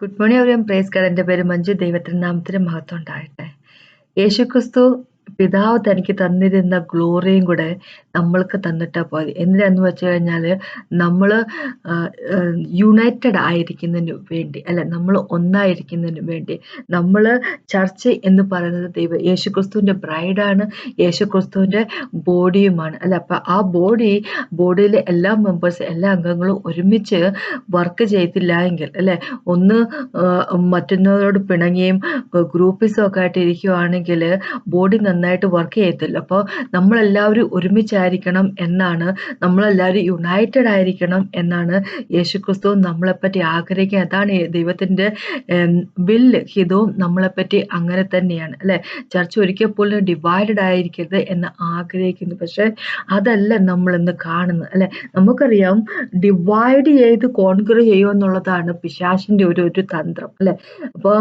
Good morning everyone. Praise God എന്റെ പേര് മഞ്ജു. ദൈവത്തിന്റെ നാമത്തിന് മഹത്വം ഉണ്ടാകട്ടെ. യേശുക്രിസ്തു പിതാവ് തനിക്ക് തന്നിരുന്ന ഗ്ലോറിയും കൂടെ നമ്മൾക്ക് തന്നിട്ടാ പോലെ എന്തിനാന്ന് വെച്ച് കഴിഞ്ഞാൽ നമ്മൾ യുണൈറ്റഡ് ആയിരിക്കുന്നതിന് വേണ്ടി അല്ല നമ്മൾ ഒന്നായിരിക്കുന്നതിന് വേണ്ടി നമ്മൾ ചർച്ച് എന്ന് പറയുന്നത് ദൈവം യേശുക്രിസ്തുവിന്റെ ബ്രൈഡാണ് യേശുക്രിസ്തുവിന്റെ ബോഡിയുമാണ് അല്ല അപ്പം ആ ബോഡി ബോഡിയിലെ എല്ലാ മെമ്പേഴ്സ് എല്ലാ അംഗങ്ങളും ഒരുമിച്ച് വർക്ക് ചെയ്തില്ല എങ്കിൽ അല്ലെ? ഒന്ന് മറ്റൊന്നവരോട് പിണങ്ങിയും ഗ്രൂപ്പിസും ഒക്കെ ആയിട്ട് ഇരിക്കുകയാണെങ്കിൽ ബോഡി നന്നായിട്ട് വർക്ക് ചെയ്യത്തില്ല. അപ്പോൾ നമ്മളെല്ലാവരും ഒരുമിച്ചായിരിക്കണം എന്നാണ് നമ്മളെല്ലാവരും യുണൈറ്റഡ് ആയിരിക്കണം എന്നാണ് യേശുക്രിസ്തു നമ്മളെപ്പറ്റി ആഗ്രഹിക്കുക അതാണ് ദൈവത്തിന്റെ വില്ല് ഹിതവും നമ്മളെപ്പറ്റി അങ്ങനെ തന്നെയാണ് അല്ലേ? ചർച്ച ഒരിക്കൽ പോലും ഡിവൈഡഡ് ആയിരിക്കരുത് എന്ന് ആഗ്രഹിക്കുന്നു. പക്ഷേ അതല്ല നമ്മൾ ഇന്ന് കാണുന്നത് അല്ലേ? നമുക്കറിയാം ഡിവൈഡ് ചെയ്ത് കോൺക്രീറ്റ് ചെയ്യുക എന്നുള്ളതാണ് പിശാശിന്റെ ഒരു ഒരു തന്ത്രം അല്ലേ? അപ്പോൾ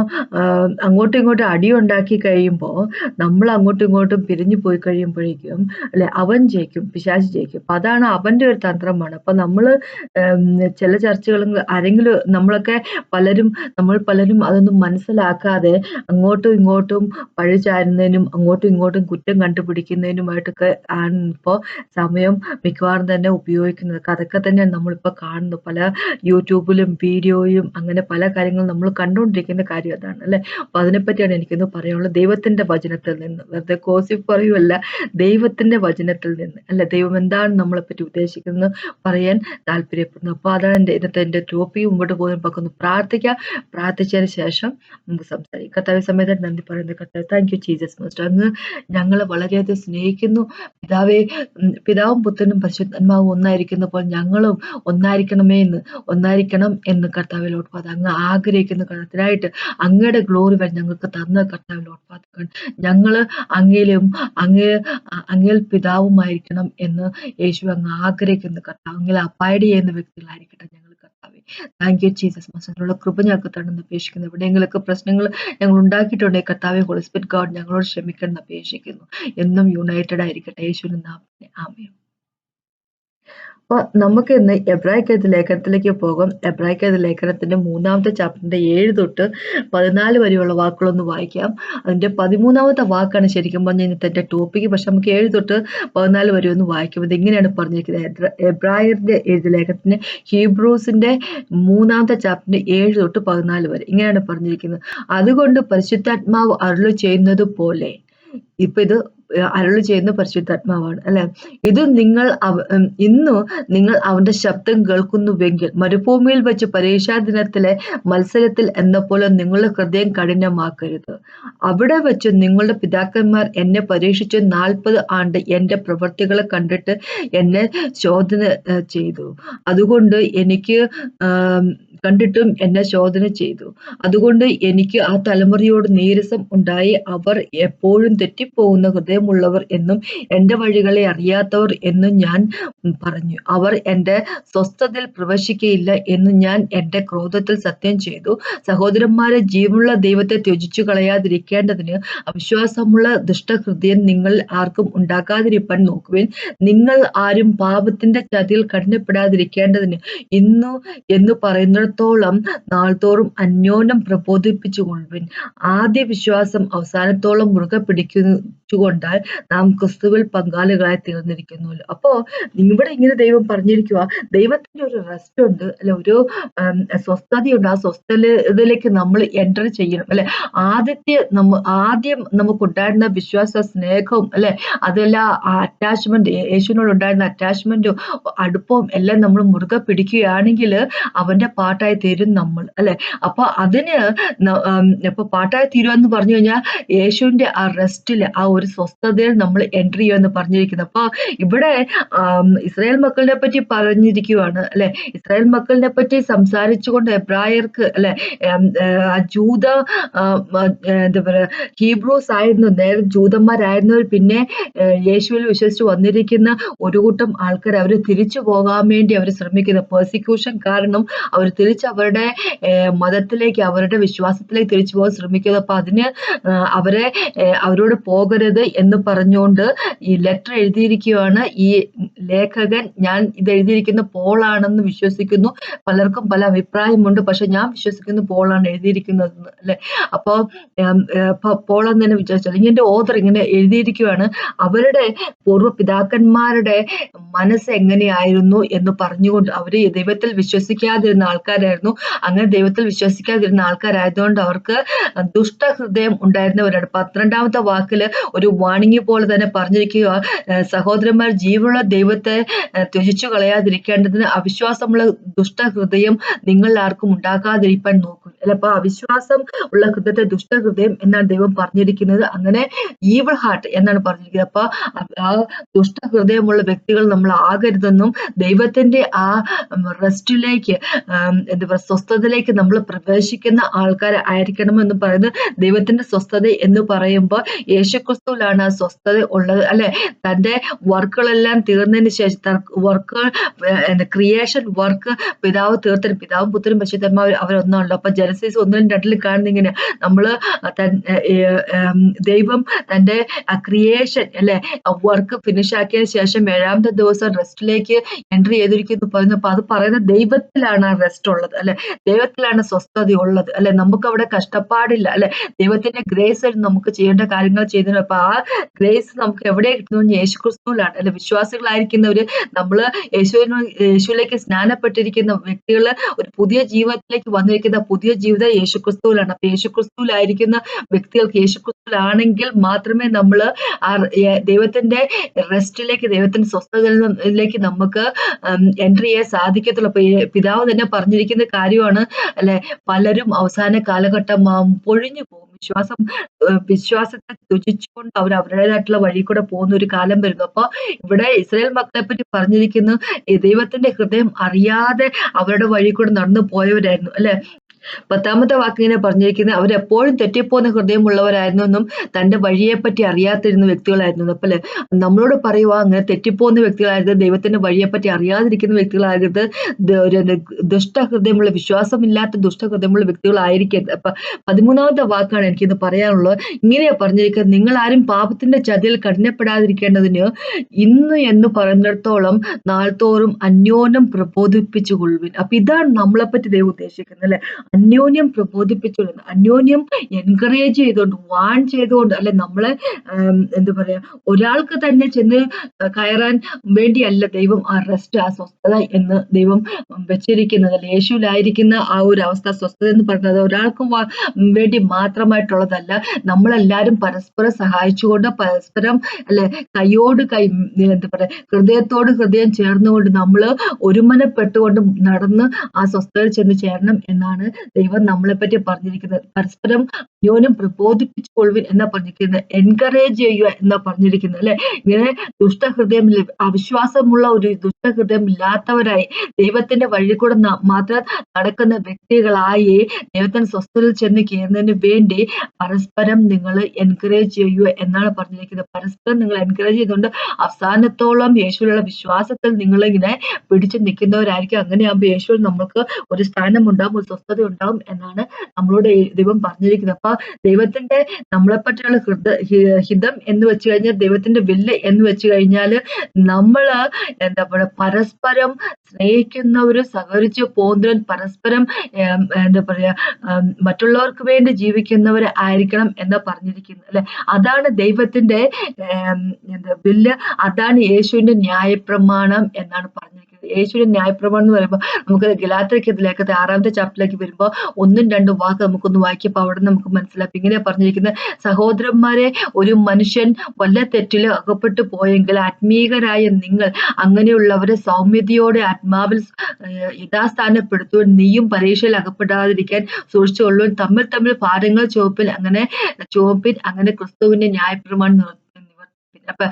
അങ്ങോട്ടും ഇങ്ങോട്ടും അടി ഉണ്ടാക്കി കഴിയുമ്പോൾ നമ്മൾ അങ്ങോട്ടും ഇങ്ങോട്ടും പിരിഞ്ഞു പോയി കഴിയുമ്പോഴേക്കും അല്ലെ അവൻ ജയിക്കും പിശാച് ജയിക്കും. അപ്പം അതാണ് അവന്റെ ഒരു തന്ത്രമാണ്. അപ്പം നമ്മൾ ചില ചർച്ചകളും ആരെങ്കിലും നമ്മളൊക്കെ പലരും നമ്മൾ പലരും അതൊന്നും മനസ്സിലാക്കാതെ അങ്ങോട്ടും ഇങ്ങോട്ടും പഴിചാരുന്നതിനും അങ്ങോട്ടും ഇങ്ങോട്ടും കുറ്റം കണ്ടുപിടിക്കുന്നതിനുമായിട്ടൊക്കെ ആണ് ഇപ്പോൾ സമയം മിക്കവാറും തന്നെ ഉപയോഗിക്കുന്നത്. അതൊക്കെ തന്നെയാണ് നമ്മളിപ്പോൾ കാണുന്നു പല യൂട്യൂബിലും വീഡിയോയും അങ്ങനെ പല കാര്യങ്ങളും നമ്മൾ കണ്ടുകൊണ്ടിരിക്കുന്ന കാര്യം അതാണ് അല്ലേ? അപ്പോൾ അതിനെപ്പറ്റിയാണ് എനിക്കൊന്ന് പറയാനുള്ളത്. ദൈവത്തിന്റെ വചനത്തിൽ നിന്ന് വെറുതെ കോസിഫ് പറയുമല്ല ദൈവത്തിന്റെ വചനത്തിൽ നിന്ന്. അല്ല ദൈവം എന്താണ് നമ്മളെപ്പറ്റി ഉദ്ദേശിക്കുന്നത് പറയാൻ താല്പര്യപ്പെടുന്നു. അപ്പോൾ അതാണ് എന്റെ ഇന്നത്തെ എന്റെ ടോപ്പിക് മുമ്പോട്ട് പോകുന്ന പക്കൊന്ന് പ്രാർത്ഥിക്കാം. പ്രാർത്ഥിച്ചതിന് ശേഷം നമുക്ക് സംസാരിക്കാം. കർത്താവ് സമയത്ത് നന്ദി പറയുന്നത് കർത്താവ് താങ്ക് യു ജീസസ് മാസ്റ്റർ അങ്ങ് ഞങ്ങളെ വളരെയധികം സ്നേഹിക്കുന്നു. പിതാവെ പിതാവും പുത്രനും പരിശുദ്ധന്മാവും ഒന്നായിരിക്കുന്നപ്പോൾ ഞങ്ങളും ഒന്നായിരിക്കണമേ എന്ന് ഒന്നായിരിക്കണം എന്ന് കർത്താവിലോട്ട് പാത അങ്ങ് ആഗ്രഹിക്കുന്ന കാര്യത്തിനായിട്ട് അങ്ങയുടെ ഗ്ലോറി വരെ ഞങ്ങൾക്ക് തന്ന കർത്താവിലോട്ട് പാത ഞങ്ങൾ അങ്ങയിലും അങ്ങേ അങ്ങയിൽ പിതാവുമായിരിക്കണം എന്ന് യേശു അങ്ങ് ആഗ്രഹിക്കുന്ന കർത്താവ് അങ്ങനെ അപ്പായഡ് ചെയ്യുന്ന വ്യക്തികളായിരിക്കട്ടെ ഞങ്ങൾ കർത്താവെ. താങ്ക് യു ജീസസ് മസനുള്ള കൃപ ഞങ്ങൾക്ക് തണ്ടെന്ന് അപേക്ഷിക്കുന്നു എവിടെയെങ്കിലൊക്കെ പ്രശ്നങ്ങൾ ഞങ്ങൾ ഉണ്ടാക്കിയിട്ടുണ്ടെങ്കിൽ കർത്താവെ ഹോളിസ്പിറ്റ് ഗോഡ് ഞങ്ങളോട് ക്ഷമിക്കണം അപേക്ഷിക്കുന്നു എന്നും യുണൈറ്റഡ് ആയിരിക്കട്ടെ. യേശുവിനെ നാമത്തിൽ ആമയും അപ്പോൾ നമുക്ക് ഇന്ന് എബ്രാഹിക്കത്ത് ലേഖനത്തിലേക്ക് പോകാം. എബ്രാഹിക്കത്ത് ലേഖനത്തിന്റെ മൂന്നാമത്തെ ചാപ്റ്ററിന്റെ ഏഴ് തൊട്ട് പതിനാല് വരെയുള്ള വാക്കുകളൊന്ന് വായിക്കാം. അതിന്റെ പതിമൂന്നാമത്തെ വാക്കാണ് ശരിക്കും പറഞ്ഞാൽ ഇന്നത്തെ ടോപ്പിക്ക് പക്ഷെ നമുക്ക് ഏഴ് തൊട്ട് പതിനാല് വരെ ഒന്ന് വായിക്കും. ഇതെങ്ങനെയാണ് പറഞ്ഞിരിക്കുന്നത്? എബ്രായറിന്റെ എഴുതി ലേഖനത്തിന് ഹീബ്രൂസിന്റെ മൂന്നാമത്തെ ചാപ്റ്ററിന്റെ ഏഴ് തൊട്ട് പതിനാല് വരെ ഇങ്ങനെയാണ് പറഞ്ഞിരിക്കുന്നത്. അതുകൊണ്ട് പരിശുദ്ധാത്മാവ് അരുളു ചെയ്യുന്നത് പോലെ ഇപ്പൊ ഇത് അരുളി ചെയ്യുന്ന പരിശുദ്ധാത്മാവാണ് അല്ലെ? ഇത് നിങ്ങൾ ഇന്നു നിങ്ങൾ അവന്റെ ശബ്ദം കേൾക്കുന്നുവെങ്കിൽ മരുഭൂമിയിൽ വെച്ച് പരീക്ഷാ ദിനത്തിലെ മത്സരത്തിൽ എന്ന പോലെ നിങ്ങളുടെ ഹൃദയം കഠിനമാക്കരുത്. അവിടെ വെച്ച് നിങ്ങളുടെ പിതാക്കന്മാർ എന്നെ പരീക്ഷിച്ച് നാൽപ്പത് ആണ്ട് എന്റെ പ്രവൃത്തികളെ കണ്ടിട്ട് എന്നെ ചോദന ചെയ്തു. അതുകൊണ്ട് എനിക്ക് കണ്ടിട്ടും എന്നെ ശോധന ചെയ്തു. അതുകൊണ്ട് എനിക്ക് ആ തലമുറയോട് നീരസം ഉണ്ടായി. അവർ എപ്പോഴും തെറ്റിപ്പോകുന്ന ഹൃദയമുള്ളവർ എന്നും എന്റെ വഴികളെ അറിയാത്തവർ എന്നും ഞാൻ പറഞ്ഞു. അവർ എന്റെ സ്വസ്ഥതയിൽ പ്രവേശിക്കയില്ല എന്ന് ഞാൻ എന്റെ ക്രോധത്തിൽ സത്യം ചെയ്തു. സഹോദരന്മാരെ ജീവനുള്ള ദൈവത്തെ ത്യജിച്ചു കളയാതിരിക്കേണ്ടതിന് അവിശ്വാസമുള്ള ദുഷ്ടഹൃദയം നിങ്ങൾ ആർക്കും ഉണ്ടാക്കാതിരിക്കാൻ നോക്കുവിൻ. നിങ്ങൾ ആരും പാപത്തിന്റെ ചതിയിൽ കഠിനപ്പെടാതിരിക്കേണ്ടതിന് ഇന്നു എന്ന് പറയുന്ന വർഷത്തോളം നാൾതോറും അന്യോന്യം പ്രബോധിപ്പിച്ചു കൊണ്ടുവിൻ ആദ്യ വിശ്വാസം അവസാനത്തോളം മുറുകെ പിടിക്കുകൊണ്ടാൽ നാം ക്രിസ്തുവിൽ പങ്കാളികളായി തീർന്നിരിക്കുന്നു. അപ്പോ ഇവിടെ ഇങ്ങനെ ദൈവം പറഞ്ഞിരിക്കുക ദൈവത്തിന്റെ ഒരു റെസ്റ്റ് ഉണ്ട് അല്ലെ ഒരു സ്വസ്ഥതയുണ്ട് ആ സ്വസ്ഥതയിലേക്ക് നമ്മൾ എന്റർ ചെയ്യണം അല്ലെ? ആദ്യത്തെ നമ്മ ആദ്യം നമുക്ക് നമുക്കുണ്ടായിരുന്ന വിശ്വാസ സ്നേഹവും അല്ലെ? അതെല്ലാം അറ്റാച്ച്മെന്റ് യേശുവിനോട് ഉണ്ടായിരുന്ന അറ്റാച്ച്മെന്റും അടുപ്പവും എല്ലാം നമ്മൾ മുറുകെ പിടിക്കുകയാണെങ്കിൽ അവന്റെ പാട്ട് പാട്ടായി തീരും നമ്മൾ അല്ലെ? അപ്പൊ അതിന് ഇപ്പൊ പാട്ടായി തീരുക എന്ന് പറഞ്ഞു കഴിഞ്ഞാൽ യേശുവിന്റെ ആ റെസ്റ്റിൽ ആ ഒരു സ്വസ്ഥതയിൽ നമ്മൾ എൻട്രി ചെയ്യുമെന്ന് പറഞ്ഞിരിക്കുന്നത് അപ്പൊ ഇവിടെ ഇസ്രായേൽ മക്കളിനെ പറ്റി പറഞ്ഞിരിക്കുവാണ് അല്ലെ? ഇസ്രായേൽ മക്കളിനെ പറ്റി സംസാരിച്ചുകൊണ്ട് എബ്രായർക്ക് അല്ലെ? ജൂത എന്താ പറയുക ഹീബ്രോസ് ആയിരുന്നു നേരെ ജൂതന്മാരായിരുന്നവർ. പിന്നെ യേശുവിൽ വിശ്വസിച്ച് വന്നിരിക്കുന്ന ഒരു കൂട്ടം ആൾക്കാർ അവർ തിരിച്ചു പോകാൻ വേണ്ടി അവർ ശ്രമിക്കുന്ന. പെർസിക്യൂഷൻ കാരണം അവർ തിരിച്ച് അവരുടെ മതത്തിലേക്ക് അവരുടെ വിശ്വാസത്തിലേക്ക് തിരിച്ചു പോകാൻ ശ്രമിക്കുന്നത്. അപ്പൊ അതിന് അവരെ അവരോട് പോകരുത് എന്ന് പറഞ്ഞുകൊണ്ട് ഈ ലെറ്റർ എഴുതിയിരിക്കുകയാണ്. ഈ ലേഖകൻ ഞാൻ ഇത് എഴുതിയിരിക്കുന്ന പോളാണെന്ന് വിശ്വസിക്കുന്നു. പലർക്കും പല അഭിപ്രായമുണ്ട്. പക്ഷെ ഞാൻ വിശ്വസിക്കുന്ന പോളാണ് എഴുതിയിരിക്കുന്നത് അല്ലെ? അപ്പോൾ പോളെന്ന് തന്നെ വിചാരിച്ചു അല്ലെങ്കിൽ എന്റെ ഓതർ ഇങ്ങനെ എഴുതിയിരിക്കുകയാണ്. അവരുടെ പൂർവ പിതാക്കന്മാരുടെ മനസ്സ് എങ്ങനെയായിരുന്നു എന്ന് പറഞ്ഞുകൊണ്ട് അവർ ദൈവത്തിൽ വിശ്വസിക്കാതിരുന്ന ആൾക്കാരായിരുന്നു. അങ്ങനെ ദൈവത്തിൽ വിശ്വസിക്കാതിരുന്ന ആൾക്കാരായതുകൊണ്ട് അവർക്ക് ദുഷ്ട ദുഷ്ടഹൃദയം ഉണ്ടായിരുന്നവരാണ് പന്ത്രണ്ടാമത്തെ വാക്കിൽ ഒരു വാണിംഗ് പോലെ തന്നെ പറഞ്ഞിരിക്കുക സഹോദരന്മാർ ജീവനുള്ള ദൈവത്തെ ത്യജിച്ചു കളയാതിരിക്കേണ്ടതിന് അവിശ്വാസമുള്ള ദുഷ്ടഹൃദയം നിങ്ങൾ ആർക്കും ഉണ്ടാകാതിരിക്കാൻ നോക്കും. അല്ല അപ്പൊ അവിശ്വാസം ഉള്ള ഹൃദയത്തെ ദുഷ്ട ഹൃദയം എന്നാണ് ദൈവം പറഞ്ഞിരിക്കുന്നത്. അങ്ങനെ ഈവൾ ഹാർട്ട് എന്നാണ് പറഞ്ഞിരിക്കുന്നത്. അപ്പൊ ആ ദുഷ്ട ഹൃദയമുള്ള വ്യക്തികൾ നമ്മൾ ആകരുതെന്നും ദൈവത്തിന്റെ ആ റെസ്റ്റിലേക്ക് എന്താ പറയുക സ്വസ്ഥതയിലേക്ക് നമ്മൾ പ്രവേശിക്കുന്ന ആൾക്കാർ ആയിരിക്കണം എന്ന് പറയുന്നത് ദൈവത്തിന്റെ സ്വസ്ഥത എന്ന് പറയുമ്പോൾ യേശുക്രിസ്തുവിലാണ് ആ സ്വസ്ഥത ഉള്ളത്. അല്ലെ? തന്റെ വർക്കുകളെല്ലാം തീർന്നതിന് ശേഷം വർക്ക് ക്രിയേഷൻ വർക്ക് പിതാവ് തീർത്തിന് പിതാവും പുത്രനും പശുദ്ധന്മാർ അവരൊന്നാണല്ലോ അപ്പൊ ജനസീസ് ഒന്നിലും രണ്ടിലും കാണുന്ന ഇങ്ങനെ. നമ്മൾ ദൈവം തന്റെ ക്രിയേഷൻ അല്ലെ വർക്ക് ഫിനിഷ് ആക്കിയതിന് ശേഷം ഏഴാമത്തെ ദിവസം റെസ്റ്റിലേക്ക് എൻട്രി ചെയ്തിരിക്കുന്നു പറയുന്നു. അപ്പൊ അത് പറയുന്ന ദൈവത്തിലാണ് ആ റെസ്റ്റ് ഉള്ളത് അല്ലെ? ദൈവത്തിലാണ് സ്വസ്ഥത ഉള്ളത് അല്ലെ? നമുക്ക് അവിടെ കഷ്ടപ്പാടില്ല അല്ലെ? ദൈവത്തിന്റെ ഗ്രേസ് നമുക്ക് ചെയ്യേണ്ട കാര്യങ്ങൾ ചെയ്തിരുന്നു അപ്പൊ ആ ഗ്രേസ് നമുക്ക് എവിടെ കിട്ടുന്നു? യേശു ക്രിസ്തുവിലാണ് അല്ലെ? വിശ്വാസികളായിരിക്കുന്നവര് നമ്മൾ യേശുവിന് യേശുവിലേക്ക് സ്നാനപ്പെട്ടിരിക്കുന്ന വ്യക്തികൾ ഒരു പുതിയ ജീവിതത്തിലേക്ക് വന്നിരിക്കുന്ന പുതിയ ജീവിതം യേശു ക്രിസ്തുവിലാണ് അപ്പൊ യേശു ക്രിസ്തുവിലായിരിക്കുന്ന വ്യക്തികൾക്ക് യേശു ക്രിസ്തുവിലാണെങ്കിൽ മാത്രമേ നമ്മൾ ദൈവത്തിന്റെ റെസ്റ്റിലേക്ക് ദൈവത്തിന്റെ സ്വസ്ഥതയിലേക്ക് നമുക്ക് എൻട്രി ചെയ്യാൻ സാധിക്കത്തുള്ളൂ. അപ്പൊ പിതാവ് തന്നെ പറഞ്ഞിരിക്കുന്ന കാര്യമാണ് അല്ലെ? പലരും അവസാന കാലഘട്ടം പൊഴിഞ്ഞു പോകും. വിശ്വാസം വിശ്വാസത്തെ തുജിച്ചുകൊണ്ട് അവർ അവരുടേതായിട്ടുള്ള വഴി കൂടെ പോകുന്ന ഒരു കാലം വരുന്നു. അപ്പൊ ഇവിടെ ഇസ്രായേൽ മക്കളെ പറ്റി പറഞ്ഞിരിക്കുന്നു ദൈവത്തിന്റെ ഹൃദയം അറിയാതെ അവരുടെ വഴി കൂടെ നടന്നു പോയവരായിരുന്നു അല്ലെ? പത്താമത്തെ വാക്കിങ്ങനെ പറഞ്ഞിരിക്കുന്നത് അവരെപ്പോഴും തെറ്റിപ്പോകുന്ന ഹൃദയമുള്ളവരായിരുന്നു എന്നും തന്റെ വഴിയെപ്പറ്റി അറിയാത്തിരുന്ന വ്യക്തികളായിരുന്നു അപ്പോൾ നമ്മളോട് പറയുക അങ്ങനെ തെറ്റിപ്പോകുന്ന വ്യക്തികളായിരുന്നു ദൈവത്തിന്റെ വഴിയെപ്പറ്റി അറിയാതിരിക്കുന്ന വ്യക്തികളായത് ഒരു ദുഷ്ടഹൃദയമുള്ള വിശ്വാസമില്ലാത്ത ദുഷ്ടഹൃദയമുള്ള വ്യക്തികളായിരിക്കരുത്. അപ്പൊ പതിമൂന്നാമത്തെ വാക്കാണ് എനിക്കിന്ന് പറയാനുള്ളത്. ഇങ്ങനെയാണ് പറഞ്ഞിരിക്കുന്നത് നിങ്ങൾ ആരും പാപത്തിന്റെ ചതിയിൽ കഠിനപ്പെടാതിരിക്കേണ്ടതിന് ഇന്ന് എന്ന് പറയുന്നിടത്തോളം നാൾത്തോറും അന്യോന്യം പ്രബോധിപ്പിച്ചു കൊള്ളുവിൻ അപ്പൊ ഇതാണ് നമ്മളെപ്പറ്റി ദൈവം ഉദ്ദേശിക്കുന്നത് അല്ലെ? അന്യോന്യം പ്രബോധിപ്പിച്ചുകൊണ്ട് അന്യോന്യം എൻകറേജ് ചെയ്തുകൊണ്ട് വാൺ ചെയ്തുകൊണ്ട് അല്ലെ നമ്മളെ എന്താ പറയാ ഒരാൾക്ക് തന്നെ ചെന്ന് കയറാൻ വേണ്ടിയല്ല ദൈവം ആ റെസ്റ്റ് ആ സ്വസ്ഥത എന്ന് ദൈവം വെച്ചിരിക്കുന്നത്. അല്ലെ യേശുവിലായിരിക്കുന്ന ആ ഒരു അവസ്ഥ സ്വസ്ഥത എന്ന് പറയുന്നത് ഒരാൾക്കും വേണ്ടി മാത്രമായിട്ടുള്ളതല്ല. നമ്മളെല്ലാരും പരസ്പരം സഹായിച്ചുകൊണ്ട് പരസ്പരം അല്ലെ കൈയോട് കൈ എന്താ പറയാ ഹൃദയത്തോട് ഹൃദയം ചേർന്നുകൊണ്ട് നമ്മൾ ഒരുമനപ്പെട്ടുകൊണ്ട് നടന്ന് ആ സ്വസ്ഥതയിൽ ചെന്ന് ചേരണം എന്നാണ് ദൈവം നമ്മളെ പറ്റി പറഞ്ഞിരിക്കുന്നത്. പരസ്പരം ന്യൂനം പ്രബോധിപ്പിച്ചു കൊള്ളുവിൻ എന്നാ പറഞ്ഞിരിക്കുന്നത്. എൻകറേജ് ചെയ്യുക എന്നാ പറഞ്ഞിരിക്കുന്നത് അല്ലെ? ഇങ്ങനെ ദുഷ്ടഹൃദയം അവിശ്വാസമുള്ള ഒരു ദുഷ്ടഹൃദയം ഇല്ലാത്തവരായി ദൈവത്തിന്റെ വഴി കൂടെ മാത്രം നടക്കുന്ന വ്യക്തികളായി ദൈവത്തിന് സ്വസ്ഥതയിൽ ചെന്ന് കയറുന്നതിന് വേണ്ടി പരസ്പരം നിങ്ങൾ എൻകറേജ് ചെയ്യുക എന്നാണ് പറഞ്ഞിരിക്കുന്നത്. പരസ്പരം നിങ്ങൾ എൻകറേജ് ചെയ്തുകൊണ്ട് അവസാനത്തോളം യേശുവിലുള്ള വിശ്വാസത്തിൽ നിങ്ങളിങ്ങനെ പിടിച്ചു നിൽക്കുന്നവരായിരിക്കും. അങ്ങനെയാകുമ്പോൾ യേശുവിൽ നമ്മൾക്ക് ഒരു സ്ഥാനം ഉണ്ടാകും ഒരു സ്വസ്ഥത ഉണ്ടാവും എന്നാണ് നമ്മളോട് ദൈവം പറഞ്ഞിരിക്കുന്നത്. അപ്പൊ ദൈവത്തിന്റെ നമ്മളെ പറ്റിയുള്ള ഹൃദ ഹിതം എന്ന് വെച്ച് കഴിഞ്ഞാൽ ദൈവത്തിന്റെ വില്ല് എന്ന് വെച്ച് കഴിഞ്ഞാൽ നമ്മൾ എന്താ പറയുക പരസ്പരം സ്നേഹിക്കുന്നവര് സഹകരിച്ച് പോകുന്നവരും പരസ്പരം എന്താ പറയാ മറ്റുള്ളവർക്ക് വേണ്ടി ജീവിക്കുന്നവർ ആയിരിക്കണം എന്ന് പറഞ്ഞിരിക്കുന്നത് അല്ലെ? അതാണ് ദൈവത്തിന്റെ എന്താ ബില്ല് അതാണ് യേശുവിന്റെ ന്യായപ്രമാണം എന്നാണ് പറഞ്ഞിരിക്കുന്നത്. യേശുവിന്റെ ന്യായപ്രമാണം എന്ന് പറയുമ്പോൾ നമുക്ക് ഗലാത്തിലേക്കത്തിലേക്ക് ആറാമത്തെ ചാപ്റ്ററിലേക്ക് വരുമ്പോൾ ഒന്നും രണ്ടും വാക്ക് നമുക്കൊന്ന് വായിക്കപ്പോൾ അവിടെ നമുക്ക് മനസ്സിലാക്കും ഇങ്ങനെ പറഞ്ഞിരിക്കുന്ന. സഹോദരന്മാരെ ഒരു മനുഷ്യൻ വല്ല തെറ്റിൽ അകപ്പെട്ടു പോയെങ്കിൽ ആത്മീകരായ നിങ്ങൾ അങ്ങനെയുള്ളവരെ സൗമ്യതയോടെ ആത്മാവിൽ യഥാസ്ഥാനപ്പെടുത്തുവാൻ നീയും പരീക്ഷയിൽ അകപ്പെടാതിരിക്കാൻ സൂക്ഷിച്ചുകൊള്ളുവാൻ തമ്മിൽ തമ്മിൽ ഭാരങ്ങൾ ചുവപ്പിൽ അങ്ങനെ ചുവപ്പിൽ അങ്ങനെ ക്രിസ്തുവിന്റെ ന്യായപ്രമാണം അപ്പൊ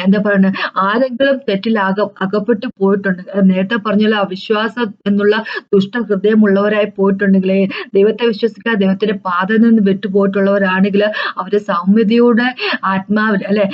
എന്താ പറയുന്നത് ആരെങ്കിലും തെറ്റിൽ അക അകപ്പെട്ടു പോയിട്ടുണ്ടെങ്കിൽ നേരത്തെ പറഞ്ഞല്ലോ അവിശ്വാസം എന്നുള്ള ദുഷ്ട ഹൃദയമുള്ളവരായി പോയിട്ടുണ്ടെങ്കിൽ ദൈവത്തെ വിശ്വസിക്കാതെ ദൈവത്തിന്റെ പാതയിൽ നിന്ന് വിട്ടുപോയിട്ടുള്ളവരാണെങ്കിൽ അവരെ സൗമ്യതയുടെ ആത്മാവിൽ അല്ലെ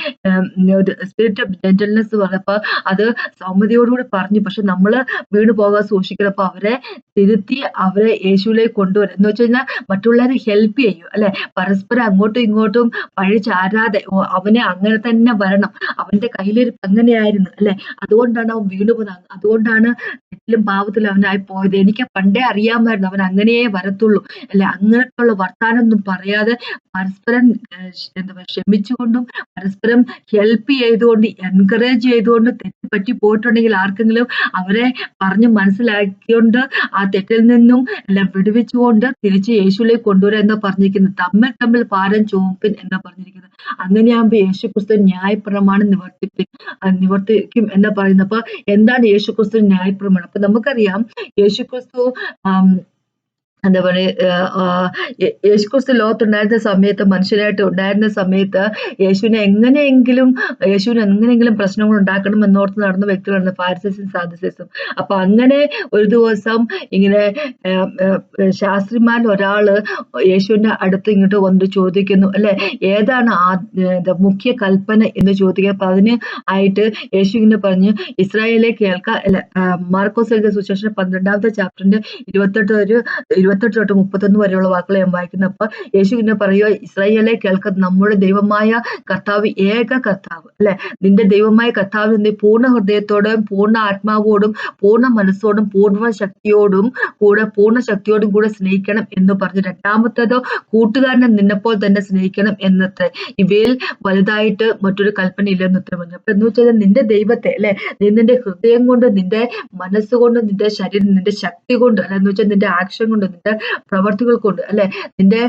സ്പിരിറ്റ് ഓഫ് ജെന്റൽനെസ് പറഞ്ഞപ്പോ അത് സൗമ്യതയോടുകൂടി പറഞ്ഞു പക്ഷെ നമ്മൾ വീണ് പോകാൻ സൂക്ഷിക്കണം അവരെ തിരുത്തി അവരെ യേശുവിലേക്ക് കൊണ്ടുവരും. എന്ന് വെച്ച് കഴിഞ്ഞാൽ മറ്റുള്ളവരെ ഹെൽപ്പ് ചെയ്യും അല്ലെ പരസ്പരം അങ്ങോട്ടും ഇങ്ങോട്ടും പഴി ചാരാതെ അവനെ അങ്ങനെ തന്നെ വരണം. അവന്റെ കയ്യിലിരിപ്പ് അങ്ങനെയായിരുന്നു അല്ലെ? അതുകൊണ്ടാണ് അവൻ വീണു പോകുന്നത് അതുകൊണ്ടാണ് തെറ്റിലും പാവത്തിലും അവനായി പോയത്. എനിക്ക് പണ്ടേ അറിയാമായിരുന്നു അവൻ അങ്ങനെയേ വരത്തുള്ളൂ അല്ലെ? അങ്ങനെയുള്ള വർത്താനൊന്നും പറയാതെ പരസ്പരം എന്താ പറയുക ക്ഷമിച്ചുകൊണ്ടും പരസ്പരം ഹെൽപ്പ് ചെയ്തുകൊണ്ട് എൻകറേജ് ചെയ്തുകൊണ്ട് തെറ്റ് പറ്റി പോയിട്ടുണ്ടെങ്കിൽ ആർക്കെങ്കിലും അവരെ പറഞ്ഞ് മനസ്സിലാക്കിക്കൊണ്ട് ആ തെറ്റിൽ നിന്നും എല്ലാം വിടുവിച്ചുകൊണ്ട് തിരിച്ച് യേശുവിലേക്ക് കൊണ്ടുവരാൻ എന്നാ പറഞ്ഞിരിക്കുന്നത്. തമ്മിൽ തമ്മിൽ പാരം ചോപ്പിൻ എന്നാ പറഞ്ഞിരിക്കുന്നത്. അങ്ങനെയാകുമ്പോ യേശു ക്രിസ്തു ന്യായപ്രമാണം നിവർത്തിപ്പി നിവർത്തിക്കും എന്നാ പറയുന്നത്. എന്താണ് യേശുക്രിസ്തു ന്യായപ്രമാണം? അപ്പൊ നമുക്കറിയാം യേശുക്രിസ്തു എന്താ പറയുക യേശുക്രിസ്തു ലോകത്തുണ്ടായിരുന്ന സമയത്ത് മനുഷ്യരായിട്ട് ഉണ്ടായിരുന്ന സമയത്ത് യേശുവിനെ എങ്ങനെയെങ്കിലും യേശുവിന് എങ്ങനെയെങ്കിലും പ്രശ്നങ്ങൾ ഉണ്ടാക്കണം എന്നോർത്ത് നടന്ന വ്യക്തികളാണ് ഫാരിസസും സാധുസസും അപ്പൊ അങ്ങനെ ഒരു ദിവസം ഇങ്ങനെ ശാസ്ത്രിമാരിൽ ഒരാൾ യേശുവിന്റെ അടുത്ത് ഇങ്ങോട്ട് വന്ന് ചോദിക്കുന്നു അല്ലെ? ഏതാണ് ആ മുഖ്യ കൽപ്പന എന്ന് ചോദിക്കുക. അപ്പൊ അതിന് ആയിട്ട് യേശു ഇങ്ങനെ പറഞ്ഞു ഇസ്രായേലെ കേൾക്ക അല്ല? മാർക്കോസ് എഴുതിയ സുശേഷൻ പന്ത്രണ്ടാമത്തെ ചാപ്റ്ററിന്റെ ഇരുപത്തെട്ട് ഒരു ഇരുപത്തെട്ട് തൊട്ട് മുപ്പത്തൊന്ന് വരെയുള്ള വാക്കുകൾ ഞാൻ വായിക്കുന്നത് അപ്പൊ യേശു ഇങ്ങനെ പറയുക ഇസ്രായേലെ കേൾക്ക നമ്മുടെ ദൈവമായ കർത്താവ് ഏക കർത്താവ്. അല്ലെ? നിന്റെ ദൈവമായ കർത്താവ് നീ പൂർണ ഹൃദയത്തോടും പൂർണ ആത്മാവോടും പൂർണ മനസ്സോടും പൂർണ ശക്തിയോടും കൂടെ പൂർണ ശക്തിയോടും കൂടെ സ്നേഹിക്കണം എന്ന് പറഞ്ഞു രണ്ടാമത്തേതോ കൂട്ടുകാരനെ നിന്നെപ്പോൾ തന്നെ സ്നേഹിക്കണം എന്നത്ര. ഇവയിൽ വലുതായിട്ട് മറ്റൊരു കൽപ്പന ഇല്ലെന്ന് ഉത്തരം പറഞ്ഞു. അപ്പൊ എന്ന് വെച്ചാൽ നിന്റെ ദൈവത്തെ അല്ലെ? നീ നിന്റെ ഹൃദയം കൊണ്ട് നിന്റെ മനസ്സുകൊണ്ട് നിന്റെ ശരീരം നിന്റെ ശക്തി കൊണ്ട് അല്ലെന്ന് വെച്ചാൽ നിന്റെ ആക്ഷൻ കൊണ്ട് നിന്റെ പ്രവർത്തികൾ കൊണ്ട് അല്ലെ? നിന്റെ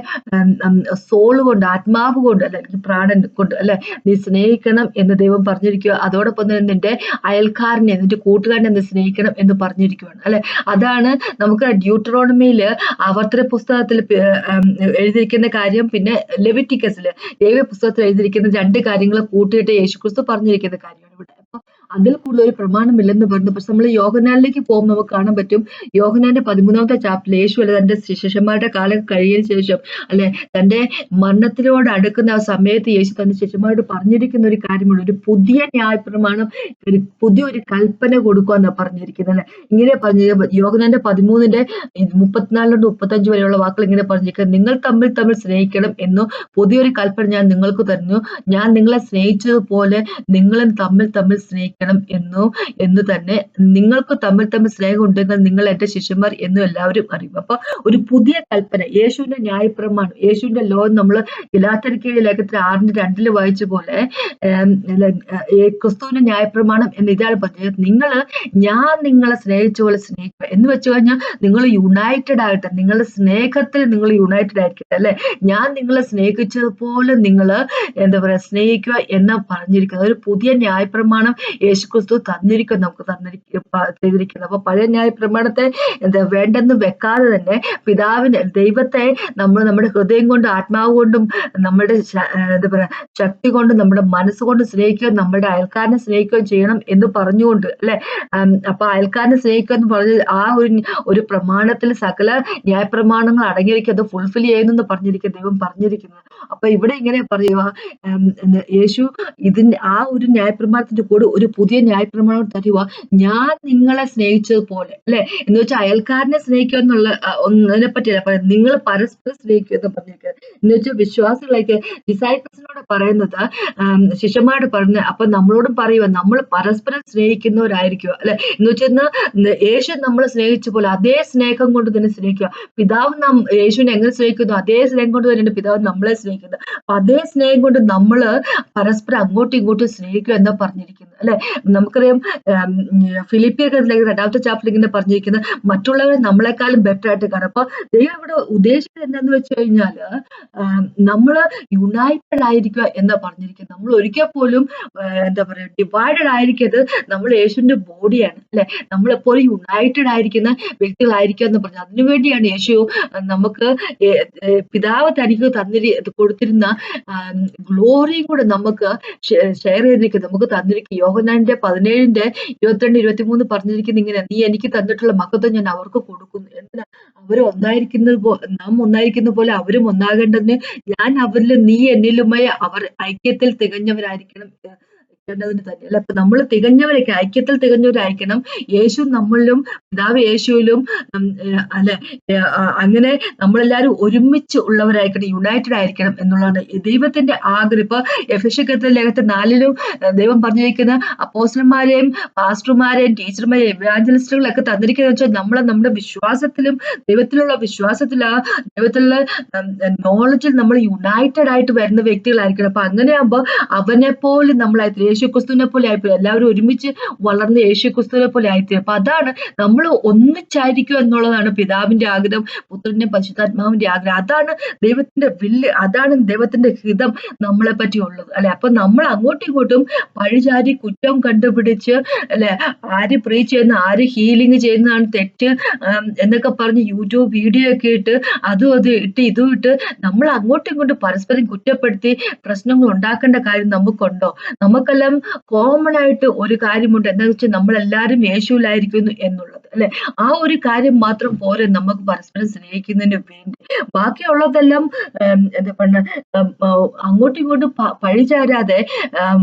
സോൾ കൊണ്ട് ആത്മാവ് കൊണ്ട് അല്ലെ? പ്രാണൻ കൊണ്ട് അല്ലെ? നീ സ്നേഹിക്കണം എന്ന് ദൈവം പറഞ്ഞിരിക്കുക. അതോടൊപ്പം തന്നെ നിന്റെ അയൽക്കാരനെ നിന്റെ കൂട്ടുകാരനെ നീ സ്നേഹിക്കണം എന്ന് പറഞ്ഞിരിക്കുകയാണ് അല്ലെ? അതാണ് നമുക്ക് ഡ്യൂട്ടറോണമിയിൽ ആവർത്തന പുസ്തകത്തിൽ എഴുതിയിരിക്കുന്ന കാര്യം. പിന്നെ ലെവിറ്റിക്കസിൽ ദൈവ പുസ്തകത്തിൽ എഴുതിയിരിക്കുന്ന രണ്ട് കാര്യങ്ങൾ കൂട്ടിയിട്ട് യേശുക്രിസ്തു പറഞ്ഞിരിക്കുന്ന കാര്യമാണ് ഇവിടെ. അതിൽ കൂടുതൽ ഒരു പ്രമാണമില്ലെന്ന് പറഞ്ഞു. പക്ഷെ നമ്മൾ യോഗനാലിലേക്ക് പോകുമ്പോൾ നമുക്ക് കാണാൻ പറ്റും. യോഗനാന്റെ പതിമൂന്നാമത്തെ ചാപ്റ്ററിൽ യേശു അല്ലെ തന്റെ ശിഷ്യന്മാരുടെ കാലം കഴിയതിനു ശേഷം അല്ലെ തന്റെ മരണത്തിനോട് അടുക്കുന്ന ആ സമയത്ത് യേശു തന്റെ ശിഷ്യന്മാരോട് പറഞ്ഞിരിക്കുന്ന ഒരു കാര്യമാണ് ഒരു പുതിയ ന്യായപ്രമാണം ഒരു പുതിയ ഒരു കൽപ്പന കൊടുക്കുക എന്നാ പറഞ്ഞിരിക്കുന്നത് അല്ലെ? ഇങ്ങനെ പറഞ്ഞു യോഗനാന്റെ പതിമൂന്നിന്റെ മുപ്പത്തിനാല് തൊട്ട് മുപ്പത്തഞ്ച് വരെയുള്ള വാക്കുകൾ ഇങ്ങനെ പറഞ്ഞിരിക്കുന്നത് നിങ്ങൾ തമ്മിൽ തമ്മിൽ സ്നേഹിക്കണം എന്നു പുതിയൊരു കൽപ്പന ഞാൻ നിങ്ങൾക്ക് തരുന്നു. ഞാൻ നിങ്ങളെ സ്നേഹിച്ചതുപോലെ നിങ്ങളും തമ്മിൽ തമ്മിൽ സ്നേഹിക്കണം. എന്നു എന്ന് തന്നെ നിങ്ങൾക്ക് തമ്മിൽ തമ്മിൽ സ്നേഹം ഉണ്ടെങ്കിൽ നിങ്ങൾ എന്റെ ശിഷ്യന്മാർ എന്നും എല്ലാവരും അറിയും. അപ്പൊ ഒരു പുതിയ കൽപ്പന യേശുവിന്റെ ന്യായപ്രമാണം യേശുവിന്റെ ലോ നമ്മൾ ഗലാത്തരിക്കയുടെ ലേഖത്തിൽ ആറിന് രണ്ടിൽ വായിച്ച പോലെ ക്രിസ്തുവിന്റെ ന്യായപ്രമാണം എന്ന് ഇതാണ് പറഞ്ഞത്. നിങ്ങൾ ഞാൻ നിങ്ങളെ സ്നേഹിച്ച പോലെ സ്നേഹിക്കുക എന്ന് വെച്ചു കഴിഞ്ഞാൽ നിങ്ങൾ യുണൈറ്റഡ് ആയിട്ട് നിങ്ങളുടെ സ്നേഹത്തിൽ നിങ്ങൾ യുണൈറ്റഡ് ആയിരിക്കട്ടെ അല്ലെ? ഞാൻ നിങ്ങളെ സ്നേഹിച്ചതുപോലെ നിങ്ങൾ എന്താ പറയാ സ്നേഹിക്കുക എന്ന് പറഞ്ഞിരിക്കുന്നത്. ഒരു പുതിയ ന്യായപ്രമാണം യേശുക്രിസ്തു തന്നിരിക്കും നമുക്ക് തന്നിരിക്ക ചെയ്തിരിക്കുന്നത്. അപ്പൊ പഴയ ന്യായ പ്രമാണത്തെ എന്താ വേണ്ടെന്ന് വെക്കാതെ തന്നെ പിതാവിനെ ദൈവത്തെ നമ്മൾ നമ്മുടെ ഹൃദയം കൊണ്ട് ആത്മാവ് കൊണ്ടും നമ്മുടെ എന്താ പറയാ ശക്തി കൊണ്ടും നമ്മുടെ മനസ്സുകൊണ്ട് സ്നേഹിക്കുകയും നമ്മുടെ അയൽക്കാരനെ സ്നേഹിക്കുകയും ചെയ്യണം എന്ന് പറഞ്ഞുകൊണ്ട് അല്ലെ? അപ്പൊ അയൽക്കാരനെ സ്നേഹിക്കുക എന്ന് പറഞ്ഞ ആ ഒരു ഒരു പ്രമാണത്തിൽ സകല ന്യായപ്രമാണങ്ങൾ അടങ്ങിയിരിക്കും. അത് ഫുൾഫിൽ ചെയ്യുന്നു എന്ന് പറഞ്ഞിരിക്കുന്നത് ദൈവം പറഞ്ഞിരിക്കുന്നത് അപ്പൊ ഇവിടെ ഇങ്ങനെ പറയുക യേശു ഇതിന്റെ ആ ഒരു ന്യായപ്രമാണത്തിന്റെ കൂടെ ഒരു പുതിയ ന്യായപ്രമാണം തരുക ഞാൻ നിങ്ങളെ സ്നേഹിച്ചതുപോലെ അല്ലെ? എന്ന് വെച്ചാൽ അയൽക്കാരനെ സ്നേഹിക്കുക എന്നുള്ള ഒന്നിനെ പറ്റിയല്ല പറയുന്നത് നിങ്ങൾ പരസ്പരം സ്നേഹിക്കുക എന്ന് പറഞ്ഞിരിക്കുന്നത് എന്ന് വെച്ചാൽ വിശ്വാസികളേക്ക് ഡിസൈപ്പിൾസിനോട് പറയുന്നത് ശിഷ്യന്മാരോട് പറയുന്നത് അപ്പൊ നമ്മളോടും പറയുക നമ്മൾ പരസ്പരം സ്നേഹിക്കുന്നവരായിരിക്കുക അല്ലെ? എന്ന് വെച്ചാൽ യേശു നമ്മൾ സ്നേഹിച്ച പോലെ അതേ സ്നേഹം കൊണ്ട് തന്നെ സ്നേഹിക്കുക. പിതാവ് നാം യേശുവിനെ എങ്ങനെ സ്നേഹിക്കുന്നു? അതേ സ്നേഹം കൊണ്ട് തന്നെയാണ് പിതാവ് നമ്മളെ സ്നേഹിക്കുന്നത്. അപ്പൊ അതേ സ്നേഹം കൊണ്ട് നമ്മൾ പരസ്പരം അങ്ങോട്ടും ഇങ്ങോട്ടും സ്നേഹിക്കുക എന്നാ പറഞ്ഞിരിക്കുന്നത്. അല്ലെ? നമുക്കറിയാം ഫിലിപ്പിയ ഗ്രന്ഥത്തിലേക്ക് രണ്ടാമത്തെ ചാപ്റ്റർ ഇങ്ങനെ പറഞ്ഞിരിക്കുന്നത് മറ്റുള്ളവരെ നമ്മളെക്കാളും ബെറ്റർ ആയിട്ട് കാണും. അപ്പൊ ദൈവം ഇവിടെ ഉദ്ദേശിച്ചത് എന്താന്ന് വെച്ച് കഴിഞ്ഞാൽ നമ്മൾ യുണൈറ്റഡ് ആയിരിക്കുക എന്നാ പറഞ്ഞിരിക്കുന്നത്. നമ്മൾ ഒരിക്കൽ പോലും എന്താ പറയാ ഡിവൈഡഡ് ആയിരിക്കരുത്. നമ്മൾ യേശുവിന്റെ ബോഡിയാണ് അല്ലെ? നമ്മളെപ്പോഴും യുണൈറ്റഡ് ആയിരിക്കുന്ന വ്യക്തികളായിരിക്കുക എന്ന് പറഞ്ഞു. അതിനുവേണ്ടിയാണ് യേശു നമുക്ക് പിതാവ് തനിക്ക് തന്നിരി കൊടുത്തിരുന്ന ഗ്ലോറിയും കൂടെ നമുക്ക് ഷെയർ ചെയ്തിരിക്കുന്നത്. നമുക്ക് തന്നിരിക്കും യോഹനാന്റെ പതിനേഴിന്റെ ഇരുപത്തിരണ്ട് ഇരുപത്തിമൂന്ന് പറഞ്ഞിരിക്കുന്ന ഇങ്ങനെ നീ എനിക്ക് തന്നിട്ടുള്ള മക്കത്വം ഞാൻ അവർക്ക് കൊടുക്കുന്നു. എന്തിനാ? അവർ ഒന്നായിരിക്കുന്നത് നാം ഒന്നായിരിക്കുന്ന പോലെ അവരും ഒന്നാകേണ്ടതിന് ഞാൻ അവരിലും നീ എന്നിലുമായി അവർ ഐക്യത്തിൽ തികഞ്ഞവരായിരിക്കണം. േണ്ടതിന് തന്നെ അല്ല അപ്പൊ നമ്മൾ തികഞ്ഞവരൊക്കെ ഐക്യത്തിൽ തികഞ്ഞവരായിരിക്കണം. യേശു നമ്മളിലും പിതാവ് യേശുവിലും അല്ലെ അങ്ങനെ നമ്മളെല്ലാവരും ഒരുമിച്ച് ഉള്ളവരായിരിക്കണം യുണൈറ്റഡ് ആയിരിക്കണം എന്നുള്ളതാണ് ദൈവത്തിന്റെ ആഗ്രഹം. ഇപ്പൊ എഫിഷ്യക്കത്തെ ലേഖത്തെ നാലിലും ദൈവം പറഞ്ഞിരിക്കുന്ന അപ്പോസ്റ്റർമാരെയും പാസ്റ്റർമാരെയും ടീച്ചർമാരെയും എവാഞ്ചലിസ്റ്റുകളൊക്കെ തന്നിരിക്കുന്ന വെച്ചാൽ നമ്മളെ നമ്മുടെ വിശ്വാസത്തിലും ദൈവത്തിലുള്ള വിശ്വാസത്തിലാ ദൈവത്തിലുള്ള നോളജിൽ നമ്മൾ യുണൈറ്റഡ് ആയിട്ട് വരുന്ന വ്യക്തികളായിരിക്കണം. അപ്പൊ അങ്ങനെയാകുമ്പോൾ അവനെ പോലെ നമ്മളായി യേശു ക്രിസ്തുവിനെ പോലെ ആയിപ്പോയി എല്ലാവരും ഒരുമിച്ച് വളർന്ന് യേശു ക്രിസ്തുവിനെ പോലെ ആയിത്തീരും അപ്പൊ അതാണ് നമ്മൾ ഒന്നിച്ചായിരിക്കും എന്നുള്ളതാണ് പിതാവിന്റെ ആഗ്രഹം പുത്രന്റെ പശുതാത്മാവിന്റെ ആഗ്രഹം. അതാണ് ദൈവത്തിന്റെ വില്ല് അതാണ് ദൈവത്തിന്റെ ഹിതം നമ്മളെ പറ്റി ഉള്ളത് അല്ലെ? അപ്പൊ നമ്മൾ അങ്ങോട്ടും ഇങ്ങോട്ടും പഴിചാരി കുറ്റം കണ്ടുപിടിച്ച് അല്ലെ? ആര് പ്രീ ചെയ്യുന്ന ആര് ഹീലിംഗ് ചെയ്യുന്നതാണ് തെറ്റ് എന്നൊക്കെ പറഞ്ഞ് യൂട്യൂബ് വീഡിയോ ഒക്കെ ഇട്ട് അതും അത് ഇട്ട് ഇതും ഇട്ട് നമ്മൾ അങ്ങോട്ടും ഇങ്ങോട്ടും പരസ്പരം കുറ്റപ്പെടുത്തി പ്രശ്നങ്ങൾ ഉണ്ടാക്കേണ്ട കാര്യം നമുക്കുണ്ടോ? നമുക്കെല്ലാം എല്ലാം കോമൺ ആയിട്ട് ഒരു കാര്യമുണ്ട്. എന്താണെന്ന് വെച്ചാൽ നമ്മളെല്ലാവരും യേശുവിലായിരിക്കുന്നു എന്നുള്ളത്. അല്ലെ? ആ ഒരു കാര്യം മാത്രം പോരെ നമുക്ക് പരസ്പരം സ്നേഹിക്കുന്നതിന് വേണ്ടി. ബാക്കിയുള്ളതെല്ലാം എന്താ പറഞ്ഞ അങ്ങോട്ടും ഇങ്ങോട്ടും പഴിചാരാതെ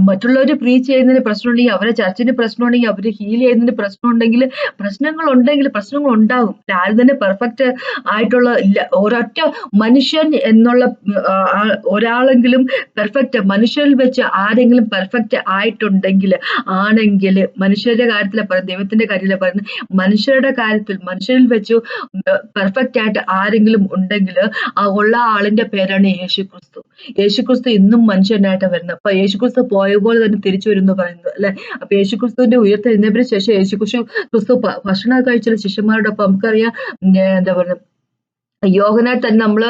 മറ്റുള്ളവർ പ്രീ ചെയ്യുന്നതിന് പ്രശ്നമുണ്ടെങ്കിൽ അവരെ ചർച്ചിന് പ്രശ്നമുണ്ടെങ്കിൽ അവർ ഹീൽ ചെയ്യുന്നതിന് പ്രശ്നമുണ്ടെങ്കിൽ പ്രശ്നങ്ങൾ ഉണ്ടെങ്കിൽ പ്രശ്നങ്ങൾ ഉണ്ടാകും ആരും തന്നെ പെർഫെക്റ്റ് ആയിട്ടുള്ള ഇല്ല ഒരൊറ്റ മനുഷ്യൻ എന്നുള്ള ഒരാളെങ്കിലും പെർഫെക്റ്റ് മനുഷ്യരിൽ വെച്ച് ആരെങ്കിലും പെർഫെക്റ്റ് ആയിട്ടുണ്ടെങ്കിൽ ആണെങ്കിൽ മനുഷ്യരുടെ കാര്യത്തിലെ പറയുന്നത് ദൈവത്തിന്റെ കാര്യത്തിലെ പറയുന്നത് മനുഷ്യരുടെ കാര്യത്തിൽ മനുഷ്യരിൽ വെച്ചു പെർഫെക്റ്റ് ആയിട്ട് ആരെങ്കിലും ഉണ്ടെങ്കിൽ ആ ഉള്ള ആളിന്റെ പേരാണ് യേശു ക്രിസ്തു യേശു ക്രിസ്തു ഇന്നും മനുഷ്യനായിട്ട് വരുന്നത് അപ്പൊ യേശു ക്രിസ്തു പോയ പോലെ തന്നെ തിരിച്ചു വരുന്നു പറയുന്നത് അല്ലെ? അപ്പൊ യേശു ക്രിസ്തുവിന്റെ ഉയർത്തെഴുന്നതിന് ശേഷം യേശു ക്രിസ്തു ക്രിസ്തു ഭക്ഷണം കഴിച്ചുള്ള ശിഷ്യന്മാരോടൊപ്പം നമുക്കറിയാം എന്താ പറയുക യോഹനാൽ തന്നെ നമ്മൾ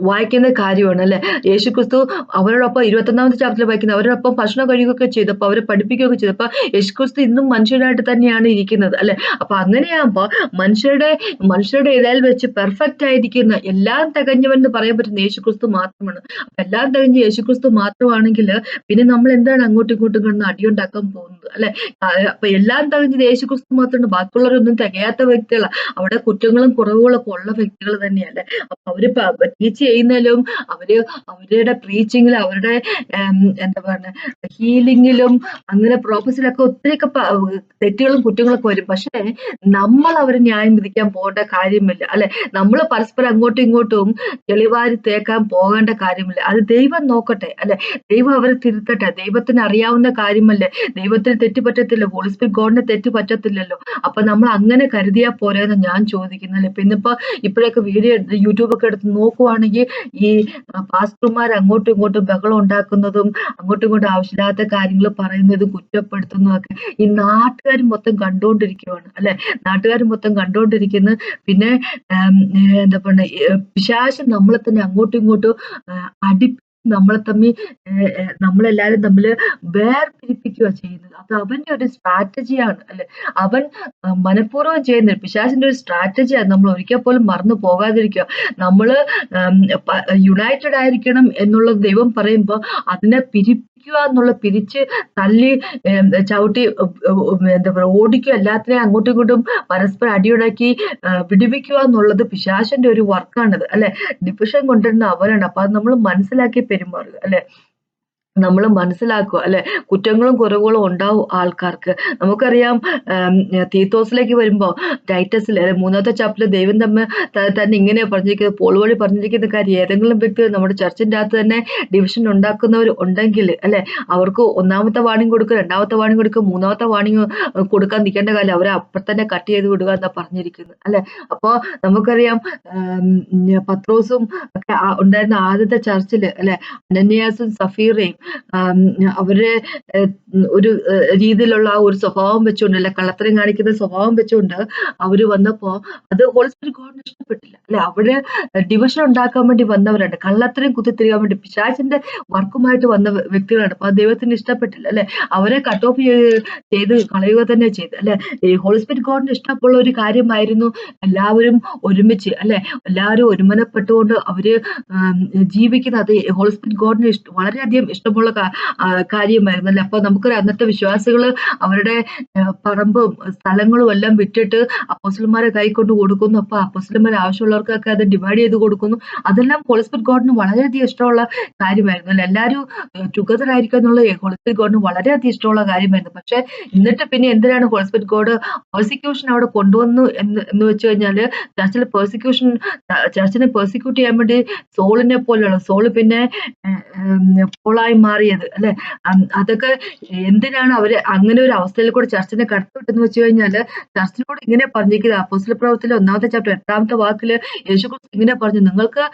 വായിക്കുന്ന കാര്യമാണ് അല്ലെ യേശു ക്രിസ്തു അവരോടൊപ്പം ഇരുപത്തൊന്നാമത്തെ ചാപ്റ്ററിൽ വായിക്കുന്നത് അവരോടൊപ്പം ഭക്ഷണം കഴിയുകയൊക്കെ ചെയ്തപ്പോൾ അവരെ പഠിപ്പിക്കുകയൊക്കെ ചെയ്തപ്പോൾ യേശു ക്രിസ്തു ഇന്നും മനുഷ്യരായിട്ട് തന്നെയാണ് ഇരിക്കുന്നത് അല്ലെ? അപ്പൊ അങ്ങനെയാകുമ്പോൾ മനുഷ്യരുടെ മനുഷ്യരുടെ ഇടയിൽ വെച്ച് പെർഫെക്റ്റ് ആയിരിക്കുന്ന എല്ലാം തികഞ്ഞവൻ എന്ന് പറയാൻ പറ്റുന്ന യേശു ക്രിസ്തു മാത്രമാണ്. അപ്പൊ എല്ലാം തികഞ്ഞ യേശു ക്രിസ്തു മാത്രമാണെങ്കിൽ പിന്നെ നമ്മൾ എന്താണ് അങ്ങോട്ടും ഇങ്ങോട്ടും കിടന്ന് അടിയുണ്ടാക്കാൻ പോകുന്നത് അല്ലെ? അപ്പൊ എല്ലാം തികഞ്ഞത് യേശു ക്രിസ്തു മാത്രമാണ്. ബാക്കിയുള്ളവരൊന്നും തികയാത്ത വ്യക്തികളാണ് അവിടെ കുറ്റങ്ങളും കുറവുകളൊക്കെ ഉള്ള വ്യക്തികൾ തന്നെ തന്നെയല്ലേ അപ്പൊ അവർ ടീച്ച് ചെയ്യുന്നതിലും അവർ അവരുടെ പ്രീച്ചിങ്ങിലും അവരുടെ എന്താ പറയുക ഹീലിങ്ങിലും അങ്ങനെ പ്രോപ്പസിലൊക്കെ ഒത്തിരിയൊക്കെ തെറ്റുകളും കുറ്റങ്ങളൊക്കെ വരും. പക്ഷെ നമ്മൾ അവരെ ന്യായം വിധിക്കാൻ പോകേണ്ട കാര്യമില്ല. അല്ലെ? നമ്മൾ പരസ്പരം അങ്ങോട്ടും ഇങ്ങോട്ടും തെളിവാരി തേക്കാൻ പോകേണ്ട കാര്യമില്ല. അത് ദൈവം നോക്കട്ടെ. അല്ലെ? ദൈവം അവരെ തിരുത്തട്ടെ. ദൈവത്തിന് അറിയാവുന്ന കാര്യമല്ലേ? ദൈവത്തിന് തെറ്റ് പറ്റത്തില്ല ഹോളിസ്പിരിറ്റ് ഗോഡിന് തെറ്റ് പറ്റത്തില്ലല്ലോ. അപ്പൊ നമ്മൾ അങ്ങനെ കരുതിയാ പോരാന്ന് ഞാൻ ചോദിക്കുന്നല്ലേ. പിന്നെ ഇപ്പൊ ഇപ്പോഴൊക്കെ വീഡിയോ യൂട്യൂബ് ഒക്കെ എടുത്ത് നോക്കുവാണെങ്കിൽ ഈ പാസ്റ്റർമാർ അങ്ങോട്ടും ഇങ്ങോട്ടും ബഹളം ഉണ്ടാക്കുന്നതും അങ്ങോട്ടും ഇങ്ങോട്ടും ആവശ്യമില്ലാത്ത കാര്യങ്ങൾ പറയുന്നതും കുറ്റപ്പെടുത്തുന്നതും ഒക്കെ ഈ നാട്ടുകാർ മൊത്തം കണ്ടുകൊണ്ടിരിക്കുവാണ് അല്ലെ? നാട്ടുകാർ മൊത്തം കണ്ടുകൊണ്ടിരിക്കുന്നു. പിന്നെ എന്താ പറയുക പിശാശം നമ്മളെ തന്നെ അങ്ങോട്ടും ഇങ്ങോട്ടും അടി നമ്മളെ തമ്മിൽ നമ്മളെല്ലാരും തമ്മിൽ വേർപിരിപ്പിക്കുക ചെയ്യുന്നത്. അത് അവന്റെ ഒരു സ്ട്രാറ്റജിയാണ് അല്ലെ? അവൻ മനഃപൂർവം ചെയ്യുന്നത് പിശാചിന്റെ ഒരു സ്ട്രാറ്റജിയാണ് നമ്മൾ ഒരിക്കൽ പോലും മറന്നു പോകാതിരിക്കുക. നമ്മൾ യുണൈറ്റഡ് ആയിരിക്കണം എന്നുള്ളത് ദൈവം പറയുമ്പോൾ അതിനെ പിരി എന്നുള്ള പിരിച്ച് തല്ലി ചവിട്ടി എന്താ പറയുക ഓടിക്കുക എല്ലാത്തിനെയും അങ്ങോട്ടും ഇങ്ങോട്ടും പരസ്പരം അടിയുണ്ടാക്കി പിടിപ്പിക്കുക എന്നുള്ളത് പിശാശന്റെ ഒരു വർക്കാണത് അല്ലെ? ഡിപ്രഷൻ കൊണ്ടുവരുന്ന അവരാണ് അപ്പൊ അത് നമ്മൾ മനസ്സിലാക്കി പെരുമാറുക അല്ലെ? നമ്മൾ മനസ്സിലാക്കുക അല്ലെ? കുറ്റങ്ങളും കുറവുകളും ഉണ്ടാവും ആൾക്കാർക്ക്. നമുക്കറിയാം തീത്തോസിലേക്ക് വരുമ്പോൾ ടൈറ്റസിൽ അല്ലെ മൂന്നാമത്തെ ചാപ്റ്ററിൽ ദൈവം തമ്മിൽ തന്നെ ഇങ്ങനെ പറഞ്ഞിരിക്കുന്നത് പോൾ വഴി പറഞ്ഞിരിക്കുന്ന കാര്യം. ഏതെങ്കിലും വ്യക്തി നമ്മുടെ ചർച്ചിന്റെ അകത്ത് തന്നെ ഡിവിഷൻ ഉണ്ടാക്കുന്നവർ ഉണ്ടെങ്കിൽ അല്ലെ അവർക്ക് ഒന്നാമത്തെ വാണിംഗ് കൊടുക്കുക രണ്ടാമത്തെ വാണിംഗ് കൊടുക്കുക മൂന്നാമത്തെ വാണിംഗ് കൊടുക്കാൻ നിൽക്കേണ്ട കാര്യം അവരെ അപ്പം തന്നെ കട്ട് ചെയ്ത് വിടുക എന്നാ പറഞ്ഞിരിക്കുന്നത് അല്ലെ? അപ്പോൾ നമുക്കറിയാം പത്രോസും ഒക്കെ ഉണ്ടായിരുന്ന ആദ്യത്തെ ചർച്ചിൽ അല്ലെ അനന്യാസും സഫീറയും അവരെ ഒരു രീതിയിലുള്ള ഒരു സ്വഭാവം വെച്ചുകൊണ്ട് അല്ലെ കള്ളത്തരം കാണിക്കുന്ന സ്വഭാവം വെച്ചുകൊണ്ട് അവർ വന്നപ്പോ അത് ഹോളിസ്പിരിറ്റ് ഗോഡിന് ഇഷ്ടപ്പെട്ടില്ല അല്ലെ അവർ ഡിവിഷൻ ഉണ്ടാക്കാൻ വേണ്ടി വന്നവരാണ്. കള്ളത്തരം കുത്തിത്തിരിക്കാൻ വേണ്ടി പിശാചിന്റെ വർക്കുമായിട്ട് വന്ന വ്യക്തികളാണ്. അപ്പൊ ദൈവത്തിന് ഇഷ്ടപ്പെട്ടില്ല. അല്ലെ അവരെ കട്ട് ഓഫ് ചെയ്ത് കളയുക തന്നെ ചെയ്ത്. അല്ലെ ഈ ഹോളിസ്പിരിറ്റ് ഗോഡിന് ഇഷ്ടമുള്ള ഒരു കാര്യമായിരുന്നു എല്ലാവരും ഒരുമിച്ച്. അല്ലെ എല്ലാവരും ഒരുമനപ്പെട്ടുകൊണ്ട് അവർ ജീവിക്കുന്നത് ജീവിക്കുന്ന അത് ഹോളിസ്പിരിറ്റ് ഗോഡിന് ഇഷ്ട വളരെയധികം ഇഷ്ടമുള്ള കാ- ആ, കാര്യമായിരുന്നു അല്ലെ അപ്പൊ നമുക്ക് അന്നത്തെ വിശ്വാസികൾ അവരുടെ പറമ്പും സ്ഥലങ്ങളും എല്ലാം വിറ്റിട്ട് അപ്പോസ്റ്റലന്മാരെ കൈ കൊണ്ട് കൊടുക്കുന്നു. അപ്പൊ അപ്പോസ്റ്റലന്മാർ ആവശ്യമുള്ളവർക്കൊക്കെ അത് ഡിവൈഡ് ചെയ്ത് കൊടുക്കുന്നു. അതെല്ലാം ഹോളിസ്പിറ്റ് ഗോഡിന് വളരെയധികം ഇഷ്ടമുള്ള കാര്യമായിരുന്നു അല്ലെ എല്ലാവരും ടുഗദർ ആയിരിക്കുക എന്നുള്ള ഹോളിസ്പിറ്റ് ഗോഡിന് വളരെയധികം ഇഷ്ടമുള്ള കാര്യമായിരുന്നു. പക്ഷെ എന്നിട്ട് പിന്നെ എന്തിനാണ് ഹോളിസ്പിറ്റ് ഗോഡ് പ്രോസിക്യൂഷൻ അവിടെ കൊണ്ടുവന്നു എന്ന് എന്ന് വെച്ച് കഴിഞ്ഞാൽ ചർച്ചിൽ പ്രോസിക്യൂഷൻ ചർച്ചിനെ പ്രോസിക്യൂട്ട് ചെയ്യാൻ വേണ്ടി സോളിനെ പോലെയുള്ള സോൾ പിന്നെ പോളായി മാറിയത് അല്ലെ? അതൊക്കെ എന്തിനാണ് അവർ അങ്ങനെ ഒരു അവസ്ഥയിൽ കൂടെ ചർച്ചിനെ കടത്തിവിട്ടെന്ന് വെച്ച് കഴിഞ്ഞാൽ ചർച്ചിനോട് ഇങ്ങനെ പറഞ്ഞിരിക്കുന്നത് അപ്പോസ്റ്റൽ പ്രവർത്തിയിലെ ഒന്നാമത്തെ ചാപ്റ്റർ എട്ടാമത്തെ വാക്കിൽ യേശു ക്രിസ്തു ഇങ്ങനെ പറഞ്ഞു നിങ്ങൾക്ക്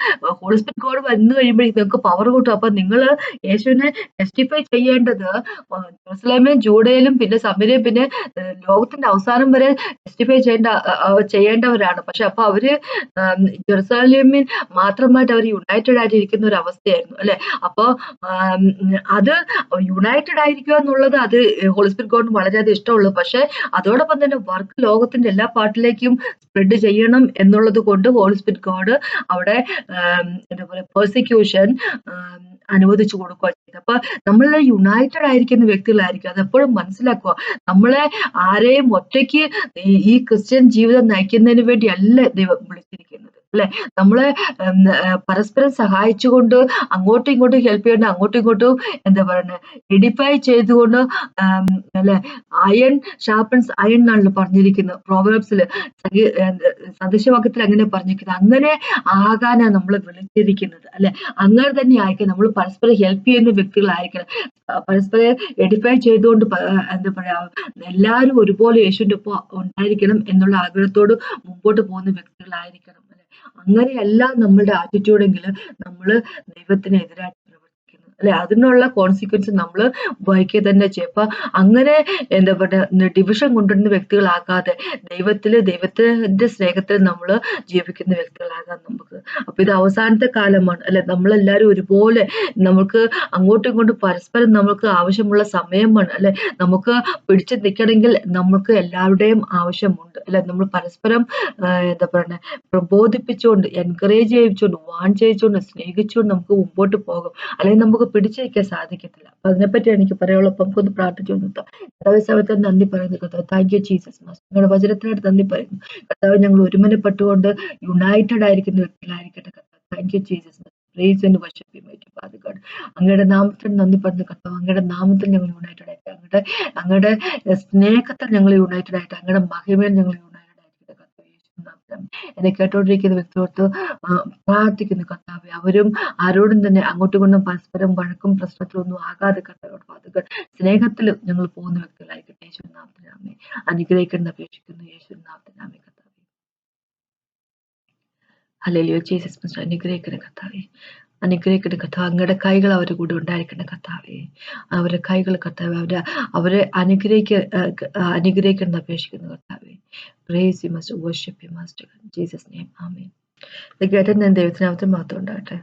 ഹോളിസ്പിറ്റ് കോഡ് വന്നു കഴിയുമ്പോഴേക്കും നിങ്ങൾക്ക് പവർ കൂട്ടും. അപ്പൊ നിങ്ങൾ യേശുവിനെ ടെസ്റ്റിഫൈ ചെയ്യേണ്ടത് ജെറുസലേമിലും ജൂഡയിലും പിന്നെ സമരയും പിന്നെ ലോകത്തിന്റെ അവസാനം വരെ ടെസ്റ്റിഫൈ ചെയ്യേണ്ട ചെയ്യേണ്ടവരാണ്. പക്ഷെ അപ്പൊ അവർ ജെറുസലേമിൽ മാത്രമായിട്ട് അവർ യുണൈറ്റഡ് ആയിട്ട് ഇരിക്കുന്ന ഒരു അവസ്ഥയായിരുന്നു അല്ലെ? അപ്പൊ അത് യുണൈറ്റഡ് ആയിരിക്കുക എന്നുള്ളത് അത് ഹോളിസ്പിരിറ്റ് ഗോഡിന് വളരെയധികം ഇഷ്ടമുള്ളൂ. പക്ഷെ അതോടൊപ്പം തന്നെ വർക്ക് ലോകത്തിന്റെ എല്ലാ പാർട്ടിലേക്കും സ്പ്രെഡ് ചെയ്യണം എന്നുള്ളത് കൊണ്ട് ഹോളിസ്പിരിറ്റ് ഗോഡ് അവിടെ എന്താ പറയുക പെർസിക്യൂഷൻ അനുവദിച്ചു കൊടുക്കുക ചെയ്തത് അപ്പൊ നമ്മൾ യുണൈറ്റഡ് ആയിരിക്കുന്ന വ്യക്തികളായിരിക്കും. അത് എപ്പോഴും മനസ്സിലാക്കുക. നമ്മളെ ആരെയും ഒറ്റയ്ക്ക് ഈ ക്രിസ്ത്യൻ ജീവിതം നയിക്കുന്നതിന് വേണ്ടി അല്ല ദൈവം വിളിച്ചിരിക്കുന്നത്. അല്ലെ? നമ്മളെ പരസ്പരം സഹായിച്ചുകൊണ്ട് അങ്ങോട്ടും ഇങ്ങോട്ടും ഹെൽപ്പ് ചെയ്യേണ്ട അങ്ങോട്ടും ഇങ്ങോട്ടും എന്താ പറയുന്നത് എഡിഫൈ ചെയ്തുകൊണ്ട് അല്ലെ? അയൺ ഷാർപ്പൻസ് അയൺ എന്നാണല്ലോ പറഞ്ഞിരിക്കുന്നത് പ്രോവേബ്സിൽ സദൃശവാക്യത്തിൽ അങ്ങനെ പറഞ്ഞിരിക്കുന്നത് അങ്ങനെ ആകാനാണ് നമ്മൾ വിളിച്ചിരിക്കുന്നത് അല്ലെ? അങ്ങനെ തന്നെ ആയിരിക്കണം. നമ്മൾ പരസ്പരം ഹെൽപ്പ് ചെയ്യുന്ന വ്യക്തികളായിരിക്കണം. പരസ്പരം എഡിഫൈ ചെയ്തുകൊണ്ട് എന്താ പറയാ എല്ലാവരും ഒരുപോലെ യേശുവിന്റെ ഒപ്പം ഉണ്ടായിരിക്കണം എന്നുള്ള ആഗ്രഹത്തോട് മുമ്പോട്ട് പോകുന്ന വ്യക്തികളായിരിക്കണം. അങ്ങനെയല്ല നമ്മളുടെ ആറ്റിറ്റ്യൂഡെങ്കിൽ നമ്മൾ ദൈവത്തിനെതിരായിട്ട് അല്ലെ? അതിനുള്ള കോൺസിക്വൻസ് നമ്മൾ വഹിക്കുക തന്നെ ചെയ്യും. അപ്പൊ അങ്ങനെ എന്താ പറയുക ഡിവിഷൻ കൊണ്ടുവരുന്ന വ്യക്തികളാകാതെ ദൈവത്തിൽ ദൈവത്തിന്റെ സ്നേഹത്തിൽ നമ്മൾ ജീവിക്കുന്ന വ്യക്തികളാകാം നമുക്ക്. അപ്പൊ ഇത് അവസാനത്തെ കാലമാണ്. അല്ലെ? നമ്മളെല്ലാവരും ഒരുപോലെ നമുക്ക് അങ്ങോട്ടും ഇങ്ങോട്ടും പരസ്പരം നമുക്ക് ആവശ്യമുള്ള സമയമാണ്. അല്ലെ? നമുക്ക് പിടിച്ചു നിൽക്കണമെങ്കിൽ നമുക്ക് എല്ലാവരുടെയും ആവശ്യമുണ്ട്. അല്ലെ? നമ്മൾ പരസ്പരം എന്താ പറയുക പ്രബോധിപ്പിച്ചുകൊണ്ട് എൻകറേജ് ചെയ്യിച്ചുകൊണ്ട് വാൺ ചെയ്യിച്ചുകൊണ്ട് സ്നേഹിച്ചുകൊണ്ട് നമുക്ക് മുമ്പോട്ട് പോകും. അല്ലെങ്കിൽ നമുക്ക് പിടിച്ചു വയ്ക്കാൻ സാധിക്കത്തില്ല. അപ്പൊ അതിനെപ്പറ്റി എനിക്ക് പറയാനുള്ളത് അപ്പൊ നമുക്കൊന്ന് പ്രാർത്ഥിച്ചു നിർത്താം. കർത്താവ് സമയത്ത് നന്ദി പറയുന്നു. കർത്താവ് താങ്ക് യു ജീസസ് നിങ്ങളുടെ വചനത്തിനായിട്ട് നന്ദി പറയുന്നു. കർത്താവ് ഞങ്ങൾ ഒരുമനപ്പെട്ടുകൊണ്ട് യുണൈറ്റഡ് ആയിരിക്കുന്ന വ്യക്തികളായിരിക്കട്ടെ കർത്താവ്. താങ്ക് യു ജീസസ് അങ്ങയുടെ നാമത്തിൽ നന്ദി പറഞ്ഞു കർത്താവ്. അങ്ങയുടെ നാമത്തിൽ ഞങ്ങൾ യുണൈറ്റഡ് ആയിട്ട് അങ്ങയുടെ അങ്ങയുടെ സ്നേഹത്തിൽ ഞങ്ങൾ യുണൈറ്റഡ് ആയിട്ട് അങ്ങയുടെ മഹിമയിൽ ഞങ്ങൾ നാമത്തിൽ എന്നെ കേട്ടോണ്ടിരിക്കുന്ന വ്യക്തിയോട്ട് പ്രാർത്ഥിക്കുന്നു കർത്താവെ. അവരും ആരോടും തന്നെ അങ്ങോട്ടും ഇങ്ങോട്ടും പരസ്പരം വഴക്കും പ്രശ്നത്തിലൊന്നും ആകാതെ കർത്താവ് പാതുകൾ സ്നേഹത്തിൽ ഞങ്ങൾ പോകുന്ന വ്യക്തികളായിരിക്കട്ടെ. യേശുവിൻ നാമത്തിനാമേ അനുഗ്രഹിക്കുന്ന അപേക്ഷിക്കുന്നു. യേശുവിൻ നാമത്തിനാമേ കർത്താവെ. ഹല്ലേലൂയ ജീസസ് അനുഗ്രഹിക്കുന്ന കർത്താവെ. അനുഗ്രഹിക്കുന്ന കഥ അങ്ങയുടെ കൈകൾ അവരുടെ കൂടെ ഉണ്ടായിരിക്കുന്ന കർത്താവെ. അവരുടെ കൈകൾ കഥാവ് അവരെ അവരെ അനുഗ്രഹിക്ക അനുഗ്രഹിക്കുന്ന അപേക്ഷിക്കുന്നു കർത്താവെ. Praise you must worship you must Jesus name amen ദൈവത്തിനകത്ത് മാത്രം ഉണ്ടാകട്ടെ.